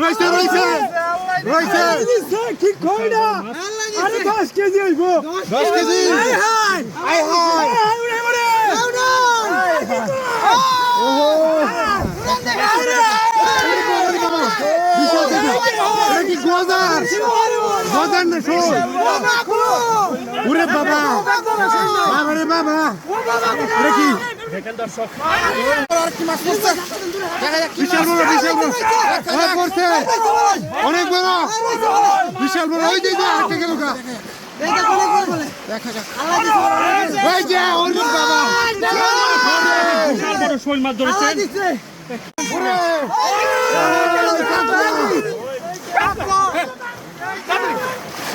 রয়েছে রয়েছে রয়েছে। ঠিক কই না? আরে দশ কেজি হইব। দশ কেজি। হাই হাই উড়ে বিশাল কেজি এটা কি গজার? গজার না শোন। ওরে বাবা। বাবা রে বাবা। এটা কি? বিশাল বড় বিশাল বড়। অনেক পড়ছে। অনেক বড়। বিশাল বড়। ওই যে আটকে গেল গা। ওই যে ওরে বাবা। বিশাল বড় শোল মাছ ধরেছেন ওরে।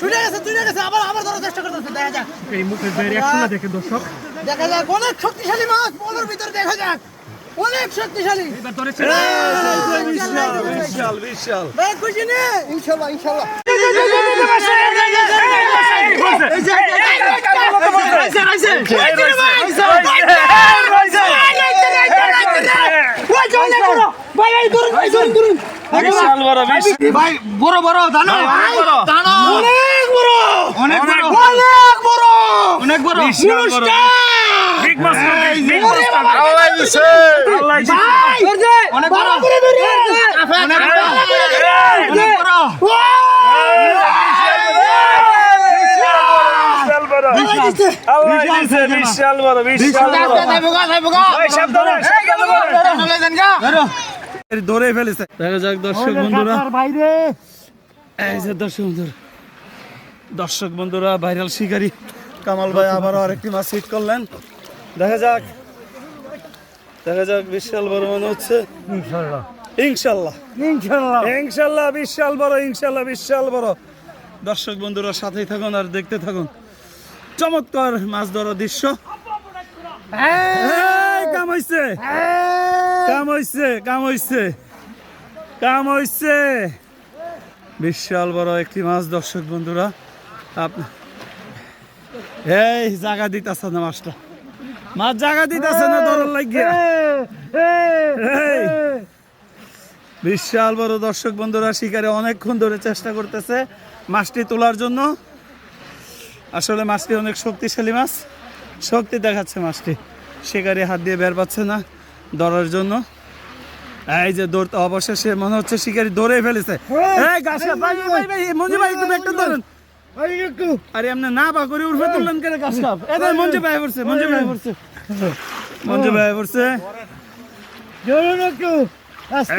ছুটে গেছে ছুটে গেছে আবার আবার ধরার চেষ্টা করতেছে দেখা যাক এই ভাইয়ের একশোটা দেখেন দর্শক দেখা যাক অনেক শক্তিশালী মাছ পলের ভিতরে দেখা যাক অনেক শক্তিশালী এবার বিশাল বিশাল ভাই খুশি নে ইনশাআল্লাহ ইনশাআল্লাহ ভাই বড় বড় দানো দানো অনেক বড় অনেক বড় অনেক বড় বিগ মাছ বিগ মাছ আল্লাহ দিছে আল্লাহ ভাই অনেক বড় করে ধরে অনেক বড় অনেক বড় আল্লাহ দিছে বিশাল বড় ধরে ফেলেছে দেখা যাক দর্শক বন্ধুরা বাইরে এই যে দর্শক বন্ধুরা দর্শক বন্ধুরা ভাইরাল শিকারী কামাল ভাই আবারও আরেকটি মাছ হিট করলেন। দেখা যাক। দেখা যাক বিশাল বড় মনে হচ্ছে। ইনশাল্লাহ। ইনশাআল্লাহ ইনশাল্লাহ। বিশাল বড় ইনশাল্লাহ বিশাল বড়। দর্শক বন্ধুরা সাথেই থাকুন আর দেখতে থাকুন। চমৎকার মাছ ধরার দৃশ্য। কাম হইছে। কাম হইছে কাম হইছে। কাম হইছে। বিশাল বড় একটি মাছ দর্শক বন্ধুরা। এই জায়গা দিতেছে না মাছটা। মাছ জায়গা দিতেছে না লাগিয়া। বিশাল বড় দর্শক বন্ধুরা শিকারে অনেকক্ষণ ধরে চেষ্টা করতেছে মাছটি তোলার জন্য। আসলে মাছটি অনেক শক্তিশালী মাছ। শক্তি দেখাচ্ছে মাছটি। শিকারি হাত দিয়ে বের পাচ্ছে না ধরার জন্য। এই যে দৌড়তে অবশেষে মনে হচ্ছে শিকারি ধরে ফেলেছে। ভাই মঞ্জু ভাই একটু ব্যাগটা ধরেন। আরে আপনি না বা করে উঠবে তুললেন কেন গাছ কাপ এই দেখ, ভাই পড়ছে মঞ্জু ভাই পড়ছে। মঞ্জু ভাই পড়ছে।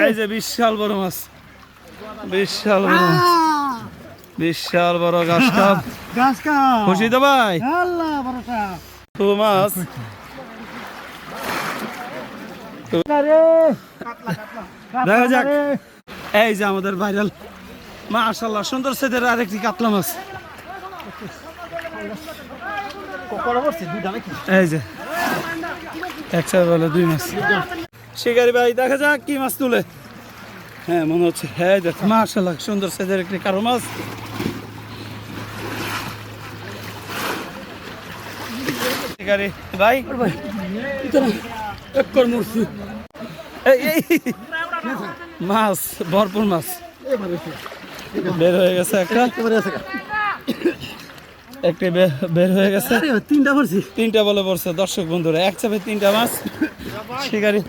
এই যে বিশাল বড় মাছ। বিশাল বড় মাছ। বিশাল বড় গাছ কাপ। খুশি তো ভাই? তো মাছ। দেখা যাক। এই যে আমাদের ভাইরাল। মাশাল্লাহ সুন্দর সেদের আরেকটি কাতলা মাছ। শিকারি ভাই, দেখা যাক কি মাছ তুলে। হ্যাঁ মনে হচ্ছে। হ্যাঁ দেখ মাশাল্লাহ সুন্দর সেদের একটি কারও মাছ। মাছ, ভরপুর মাছ। বের হয়ে গেছে একটা। একটি বের হয়ে গেছে। তিনটা পড়ছে। তিনটা বলে পড়ছে দর্শক বন্ধুরা। এক চাপে তিনটা মাছ শিকারি।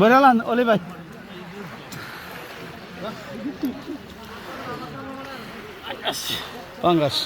বেরালান অলি ভাই। পাঙ্গাস